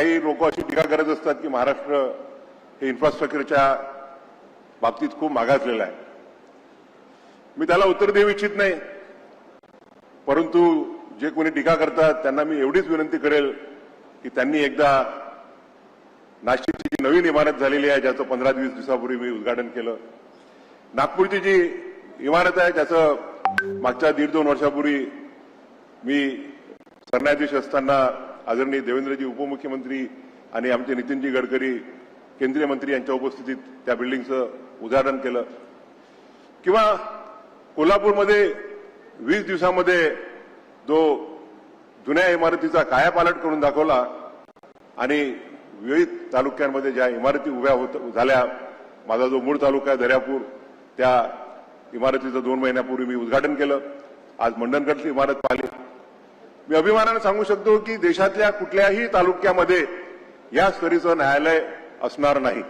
काही लोक अशी टीका करत असतात की महाराष्ट्र हे इन्फ्रास्ट्रक्चरच्या बाबतीत खूप मागासलेलं आहे. मी त्याला उत्तर देऊ इच्छित नाही. परंतु जे कोणी टीका करतात त्यांना मी एवढीच विनंती करेल की त्यांनी एकदा नाशिकची जी नवीन इमारत झालेली आहे ज्याचं पंधरा वीस दिवसापूर्वी मी उद्घाटन केलं. नागपूरची जी इमारत आहे त्याचं मागच्या दीड दोन वर्षापूर्वी मी सरन्यायाधीश असताना आदरणीय देवेंद्रजी उपमुख्यमंत्री आणि आमचे नितीनजी गडकरी केंद्रीय मंत्री यांच्या उपस्थितीत त्या बिल्डिंगचं उद्घाटन केलं. किंवा कोल्हापूरमध्ये वीस दिवसामध्ये जो जुन्या इमारतीचा कायापालट करून दाखवला आणि विविध तालुक्यांमध्ये ज्या इमारती उभ्या होत झाल्या माझा जो मूळ तालुका आहे दर्यापूर त्या इमारतीचं दोन महिन्यापूर्वी मी उद्घाटन केलं. आज मंडणगडची इमारत पाहिली. मी अभिमानानं सांगू शकतो की देशातल्या कुठल्याही तालुक्यामध्ये या स्तरीचं न्यायालय असणार नाही.